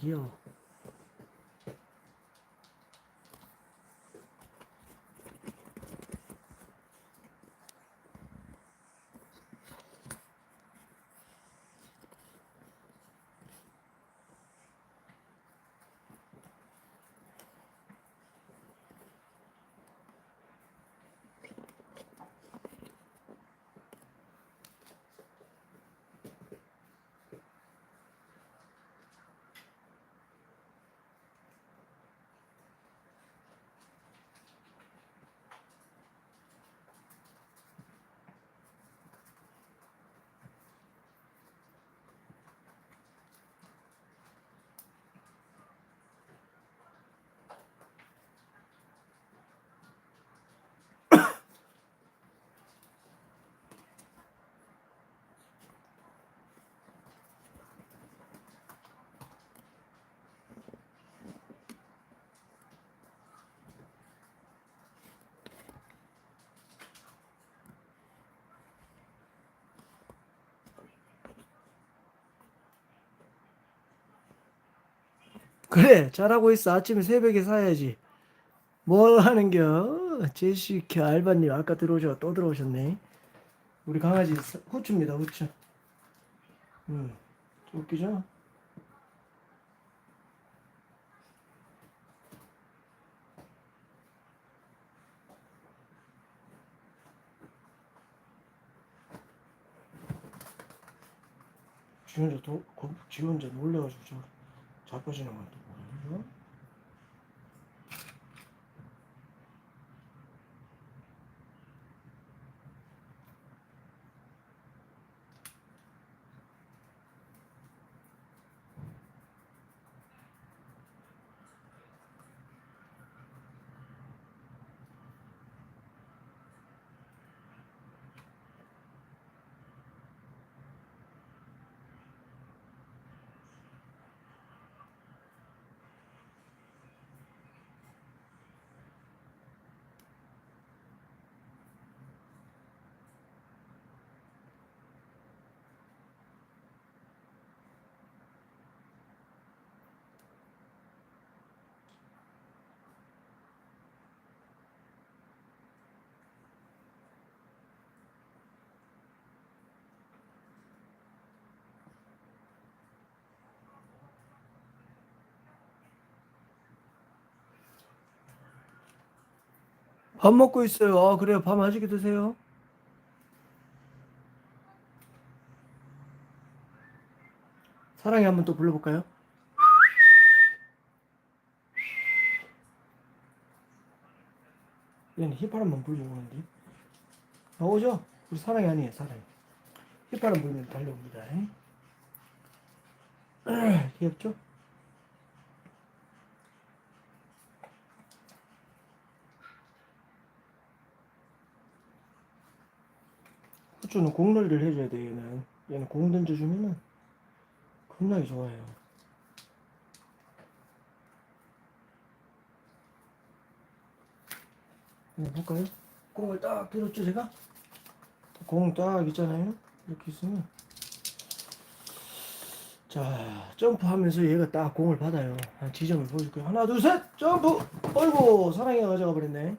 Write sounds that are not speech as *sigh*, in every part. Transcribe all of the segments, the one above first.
귀 그래, 잘하고 있어. 아침에 새벽에 사야지. 뭘 하는겨? 제시카 알바님 아까 들어오셔 또 들어오셨네. 우리 강아지 사- 후추입니다, 후추. 음, 웃기죠? 지 혼자 도, 고- 지 혼자 놀래가지고 저 자빠지는 건또 밥 먹고 있어요. 아, 그래요. 밥 맛있게 드세요. 사랑이 한번 또 불러볼까요? 얘는 휘파람만 불려고 하는데. 나오죠? 우리 사랑이 아니에요, 사랑이. 휘파람 불면 달려옵니다. *clears throat* 귀엽죠? 후추는 공놀이를 해줘야 돼, 얘는. 얘는 공 던져주면은 겁나게 좋아해요. 한번 볼까요? 공을 딱 들었죠, 제가? 공 딱 있잖아요? 이렇게 있으면. 자, 점프하면서 얘가 딱 공을 받아요. 한 지점을 보여줄 거예요. 하나, 둘, 셋! 점프! 어이구, 사랑이가 가져가 버렸네.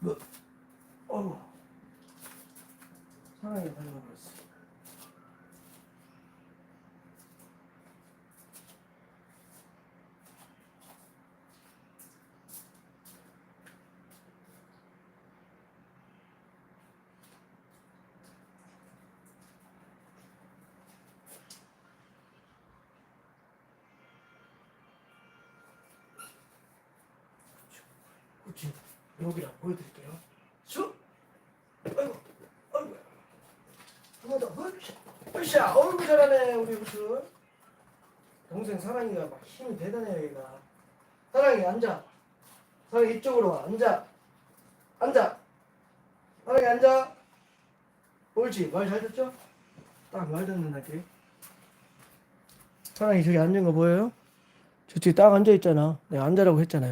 뭐, 어우. 사랑이가 가져가 버렸어. 그렇지. 여기랑 보여드릴게요. 슉! 아이고, 아이고. 더, 으쌰! 어이구, 잘하네, 우리 후추. 동생 사랑이가 막 힘이 대단해요, 얘가. 사랑이, 앉아. 사랑이 이쪽으로 와, 앉아. 앉아. 사랑이, 앉아. 옳지, 말 잘 듣죠? 딱 말 듣는 날게. 사랑이 저기 앉은 거 보여요? 저쪽에 딱 앉아 있잖아. 내가 앉으라고 했잖아요.